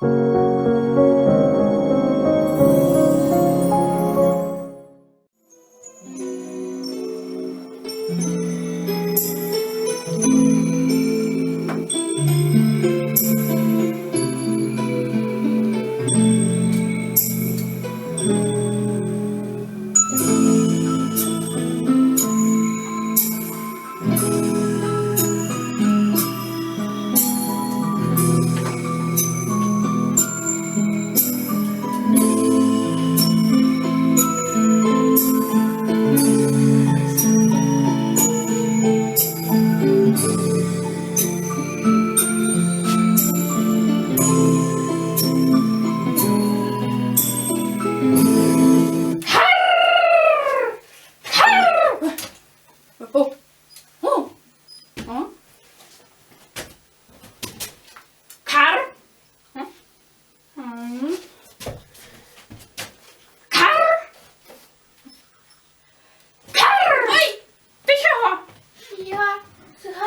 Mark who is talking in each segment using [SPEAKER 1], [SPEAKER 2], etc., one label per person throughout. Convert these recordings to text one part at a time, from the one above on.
[SPEAKER 1] О,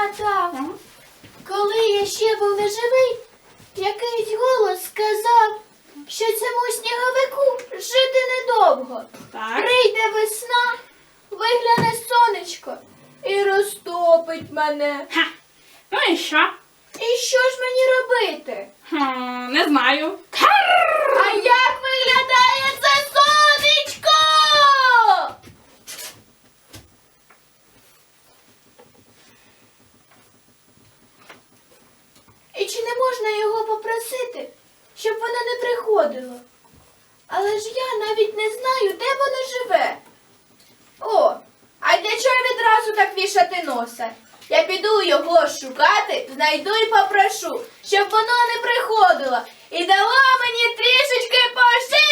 [SPEAKER 2] згадав, коли я ще був неживий, якийсь голос сказав, що цьому сніговику жити недовго.
[SPEAKER 1] Так.
[SPEAKER 2] Прийде весна, вигляне сонечко і розтопить мене.
[SPEAKER 1] Ха. Ну і що?
[SPEAKER 2] І що ж мені робити?
[SPEAKER 1] Хм, не знаю.
[SPEAKER 2] А як виглядає це сонечко? І чи не можна його попросити, щоб воно не приходило? Але ж я навіть не знаю, де воно живе. О, а для чого відразу так вішати носа? Я піду його шукати, знайду і попрошу, щоб воно не приходило і дало мені трішечки пожити.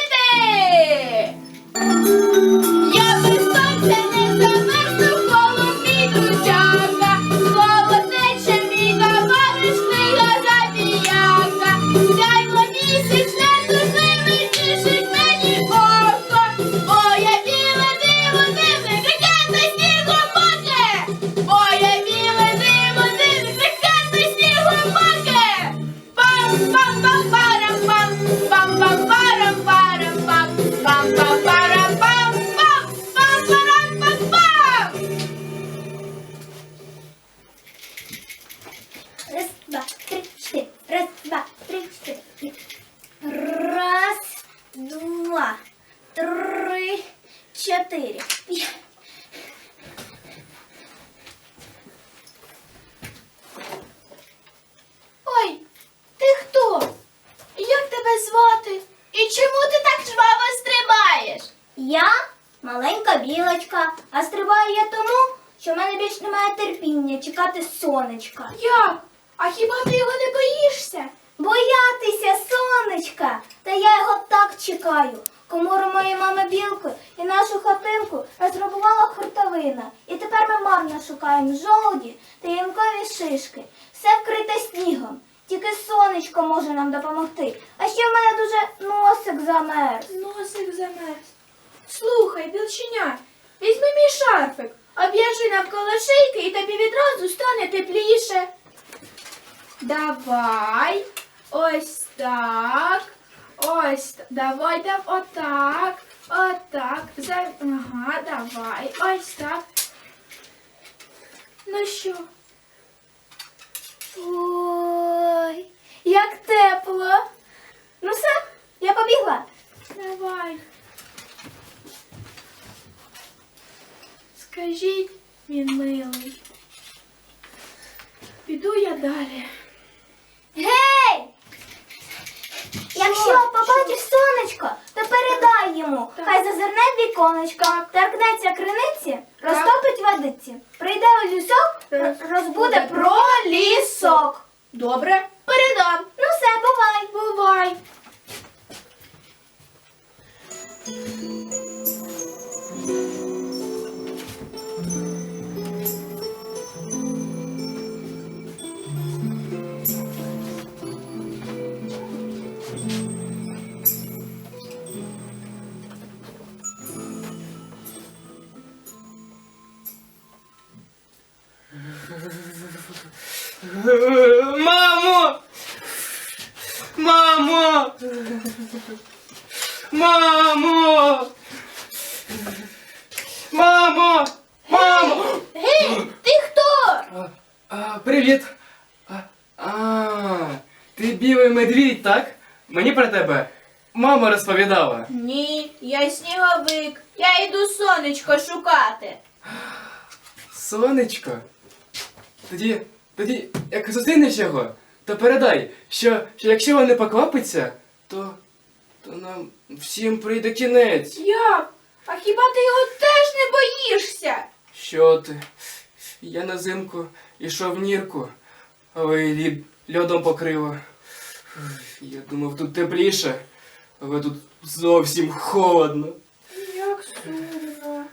[SPEAKER 3] Чекати сонечка.
[SPEAKER 2] Як? А хіба ти його не боїшся?
[SPEAKER 3] Боятися сонечка! Та я його так чекаю. Комору моєї мами білки і нашу хатинку розграбувала хуртовина. І тепер ми марно шукаємо жолуді та ямкові шишки. Все вкрите снігом. Тільки сонечко може нам допомогти. А ще в мене дуже носик замерз.
[SPEAKER 2] Носик замерз. Слухай, білченя, візьми мій шарфик, об'яжи навколо шийки і тобі відразу стане тепліше. Давай. Ось так. Ось так. Давай, дав отак. Отак. За... Ага, давай. Ось так. Ну що?
[SPEAKER 3] Ой, як тепло. Ну все, я побігла.
[SPEAKER 2] Давай. Скажіть, він милий. Піду я далі.
[SPEAKER 3] Гей! Якщо побачиш сонечко, то передай йому.
[SPEAKER 2] Так.
[SPEAKER 3] Хай зазирне в віконечко, торкнеться криниці, розтопить водиці. Прийде у лісок,
[SPEAKER 2] Роз-
[SPEAKER 3] розбуде про лісок.
[SPEAKER 2] Добре, передам.
[SPEAKER 3] Ну все, бувай.
[SPEAKER 2] Бувай.
[SPEAKER 3] Ти
[SPEAKER 4] білий медвідь, так? Мені про тебе мама розповідала.
[SPEAKER 2] Ні, я сніговик. Я йду сонечко шукати.
[SPEAKER 4] Сонечко. Тоді, тоді, як зустрінеш його, то передай, що, що якщо він не поквапиться, то, то нам всім прийде кінець.
[SPEAKER 2] Як? А хіба ти його теж не боїшся?
[SPEAKER 4] Що ти? Я на зимку йшов в нірку, але й лід льодом покрило. Я думав, тут тепліше, але тут зовсім холодно.
[SPEAKER 2] Як сумно.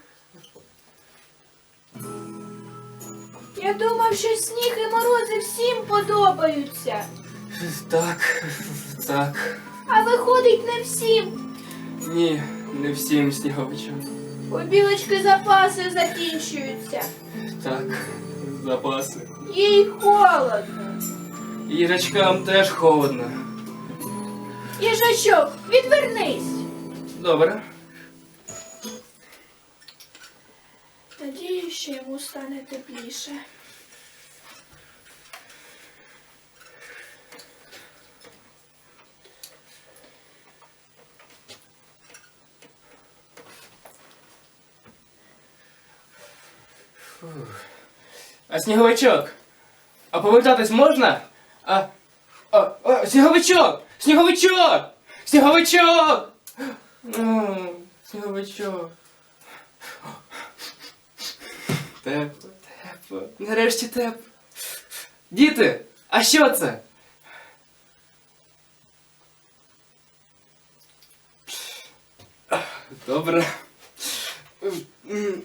[SPEAKER 2] Я думав, що сніг і морози всім подобаються.
[SPEAKER 4] Так, так.
[SPEAKER 2] А виходить не всім.
[SPEAKER 4] Ні, не всім сніговичам.
[SPEAKER 2] У білочки запаси закінчуються.
[SPEAKER 4] Так, запаси.
[SPEAKER 2] Їй холодно.
[SPEAKER 4] Їжачкам теж холодно.
[SPEAKER 2] Їжачок, відвернись.
[SPEAKER 4] Добре.
[SPEAKER 2] Надію, що йому стане тепліше.
[SPEAKER 4] А сніговичок? А повертатись можна? А. А, а сніговичок! Сніговичок! Сніговичок! М, Сніговичок. Тепло, тепло. Нарешті тепло. Діти, а що це? Добре. Мамо!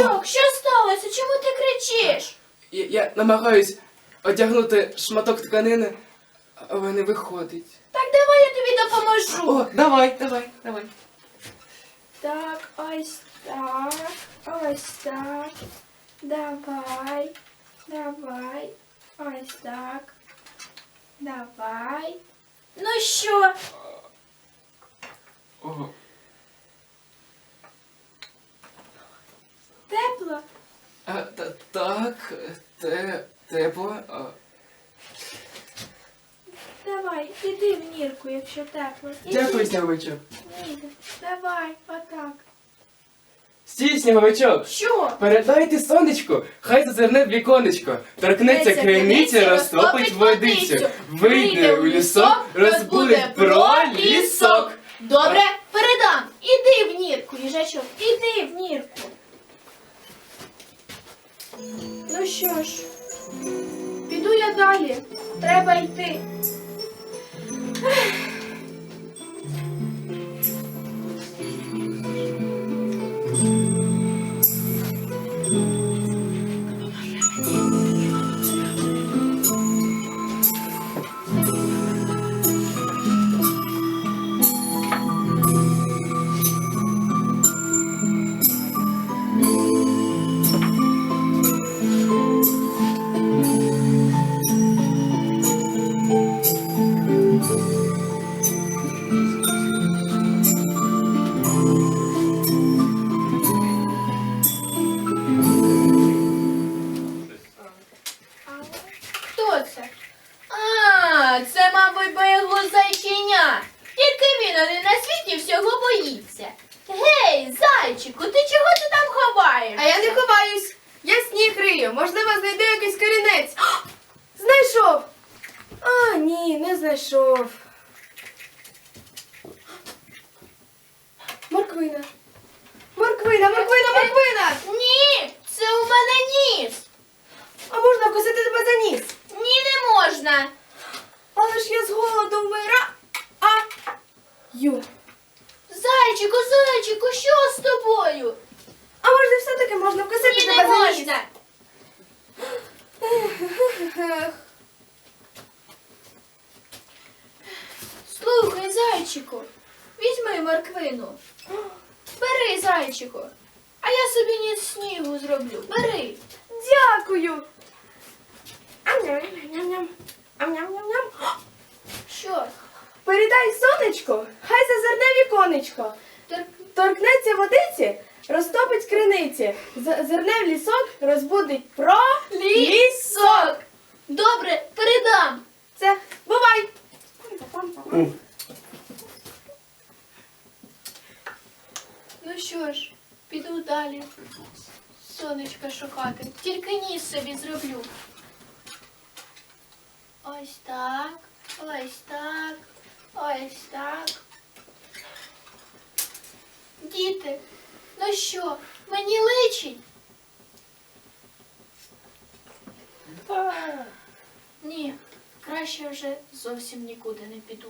[SPEAKER 2] Їжачок, що сталося? Чому ти кричиш?
[SPEAKER 4] Я, я намагаюсь одягнути шматок тканини, але не виходить.
[SPEAKER 2] Так давай я тобі допоможу.
[SPEAKER 4] О, давай, давай, давай.
[SPEAKER 2] Так, ось так, ось так. Давай, давай, ось так. Давай. Ну що?
[SPEAKER 4] О,
[SPEAKER 2] Тепло?
[SPEAKER 4] а, та, так, те, тепло. А,
[SPEAKER 2] Давай, іди в нірку, якщо тепло. Іди.
[SPEAKER 4] дякую, сніговичок.
[SPEAKER 2] Ні, давай, отак.
[SPEAKER 4] Стій, сніговичок.
[SPEAKER 2] Що?
[SPEAKER 4] Передайте сонечку, хай зазирне в віконечко, торкнеться
[SPEAKER 2] Торкнеться
[SPEAKER 4] криниці,
[SPEAKER 2] криниці,
[SPEAKER 4] розтопить
[SPEAKER 2] розтопить
[SPEAKER 4] водицю,
[SPEAKER 2] водицю.
[SPEAKER 4] вийде у лісок, розбудить про лісок.
[SPEAKER 2] Добре,
[SPEAKER 5] Знайшов. А, ні, не знайшов. Морквина. Морквина, морквина, морквина!
[SPEAKER 2] Ні, це у мене ніс.
[SPEAKER 5] А можна вкусити тебе за ніс?
[SPEAKER 2] Ні, не можна.
[SPEAKER 5] Але ж я з голоду вмира. А. Ю.
[SPEAKER 2] Зайчику, зайчику, що з тобою?
[SPEAKER 5] А може все-таки можна вкусити
[SPEAKER 2] Ні,
[SPEAKER 5] тебе
[SPEAKER 2] не
[SPEAKER 5] за ніс?
[SPEAKER 2] можна.
[SPEAKER 5] Ех,
[SPEAKER 2] Слухай, зайчику, візьми морквину. Бери, зайчику. А я собі ніц снігу зроблю. Бери.
[SPEAKER 5] Дякую. Ам-ням-ням-ням. Ам-ням-ням-ням.
[SPEAKER 2] Що?
[SPEAKER 5] Передай сонечко, хай зазирне віконечко.
[SPEAKER 2] Тор-
[SPEAKER 5] Торкнеться водиці, розтопить криниці. Зазирне в лісок, розбудить про лісок.
[SPEAKER 2] Добре, передам.
[SPEAKER 5] Це бувай.
[SPEAKER 2] Ну що ж, піду далі. Сонечка шукати. Тільки ніс собі зроблю. Ось так, ось так, ось так. Діти, ну що, мені личить? Ні, Краще вже зовсім нікуди не піду.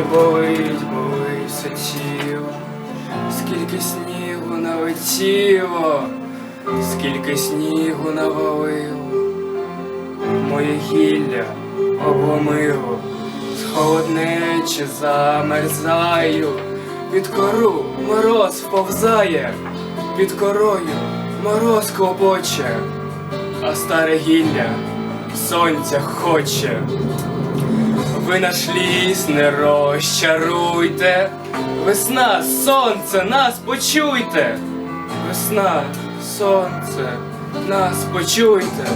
[SPEAKER 4] Ой, болить, болить тіло, скільки снігу налетіло, скільки снігу навалило, моє гілля обломило, з холоднечі замерзаю, під кору мороз вповзає, під корою мороз клопоче, а старе гілля сонця хоче. Ви наш ліс не розчаруйте, весна, сонце, нас почуйте, весна, сонце, нас почуйте,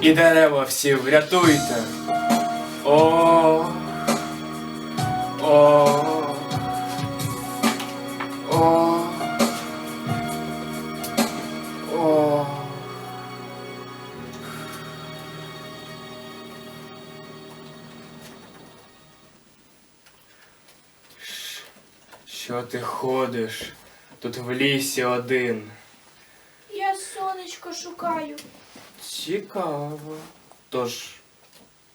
[SPEAKER 4] і дерева всі врятуйте. О, о, о. Що ти ходиш тут в лісі один?
[SPEAKER 2] Я сонечко шукаю.
[SPEAKER 4] Цікаво. Тож,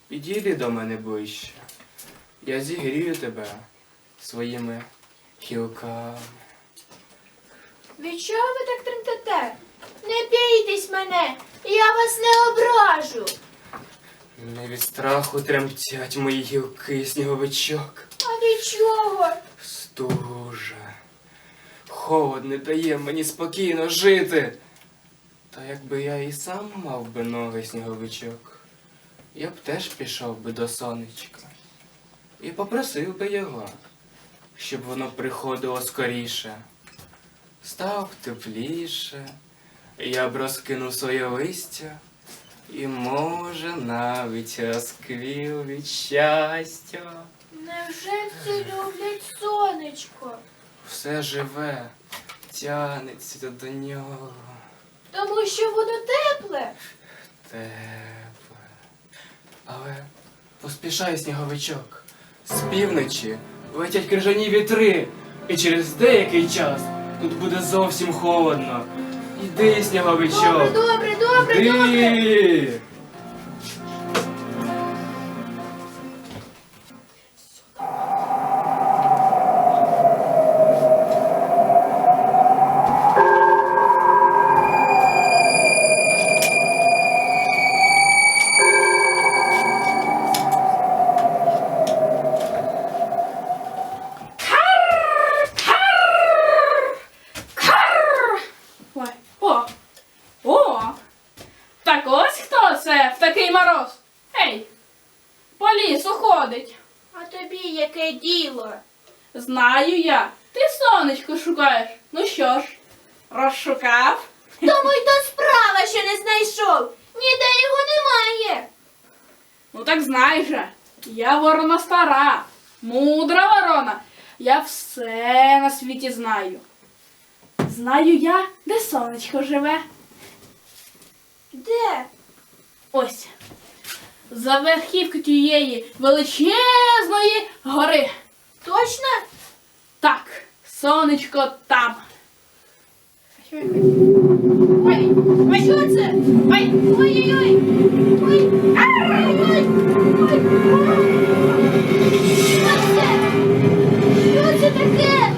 [SPEAKER 4] підійди до мене ближче. Я зігрію тебе своїми гілками.
[SPEAKER 2] Від чого ви так тремтете? Не бійтесь мене, я вас не ображу.
[SPEAKER 4] Не від страху тремтять мої гілки, сніговичок.
[SPEAKER 2] А від чого?
[SPEAKER 4] Стужа. Холод не дає мені спокійно жити. Та якби я і сам мав би ноги сніговичок, я б теж пішов би до сонечка і попросив би його, щоб воно приходило скоріше. Став тепліше, я б розкинув своє листя і, може, навіть розквів від щастя.
[SPEAKER 2] Невже всі люблять сонечко?
[SPEAKER 4] Все живе, тянеться до нього.
[SPEAKER 2] Тому що воно тепле.
[SPEAKER 4] Тепле. Але поспішай, сніговичок. З півночі летять крижані вітри, і через деякий час тут буде зовсім холодно. Іди,
[SPEAKER 2] Добре,
[SPEAKER 4] сніговичок.
[SPEAKER 2] добре, добре, добре.
[SPEAKER 4] Іди.
[SPEAKER 1] такий мороз. Ей, по лісу ходить.
[SPEAKER 2] А тобі яке діло?
[SPEAKER 1] Знаю я. Ти сонечко шукаєш. Ну що ж, розшукав?
[SPEAKER 2] Тому й то справа, що не знайшов. Ніде його немає.
[SPEAKER 1] Ну так знай же, я ворона стара, мудра ворона. Я все на світі знаю. Знаю я, де сонечко живе.
[SPEAKER 2] Де?
[SPEAKER 1] Ось. За верхівки тієї величезної гори.
[SPEAKER 2] Точно?
[SPEAKER 1] Так, сонечко там.
[SPEAKER 2] Ой, а що це? Ой, ой-ой-ой! Ой! Ай! Що це? Що це таке?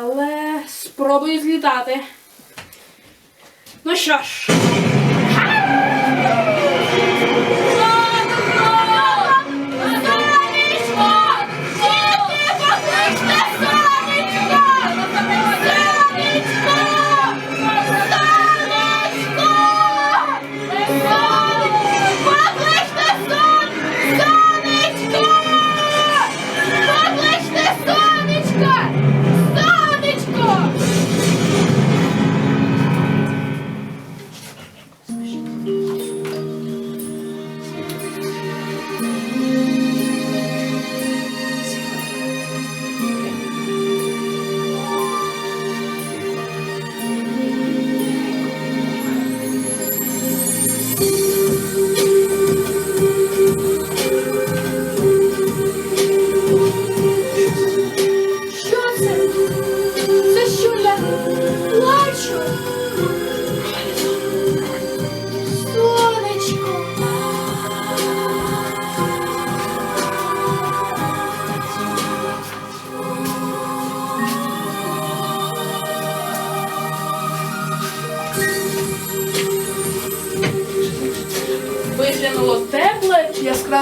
[SPEAKER 1] Але спробую злітати. Ну що ж.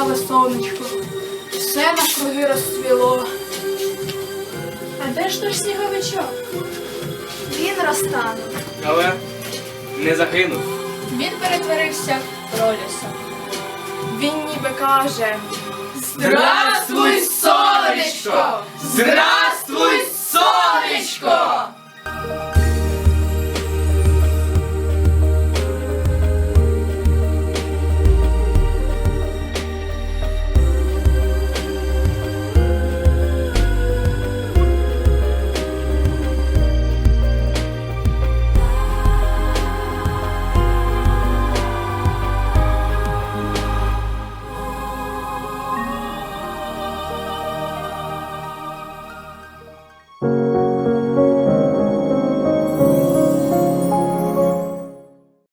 [SPEAKER 2] засяяло сонечко,
[SPEAKER 1] все на круги розцвіло. А де ж той сніговичок?
[SPEAKER 2] Він розтанув.
[SPEAKER 4] Але не загинув.
[SPEAKER 5] Він перетворився в пролісок. Він ніби каже
[SPEAKER 4] Здравствуй, сонечко! Здравствуй, сонечко!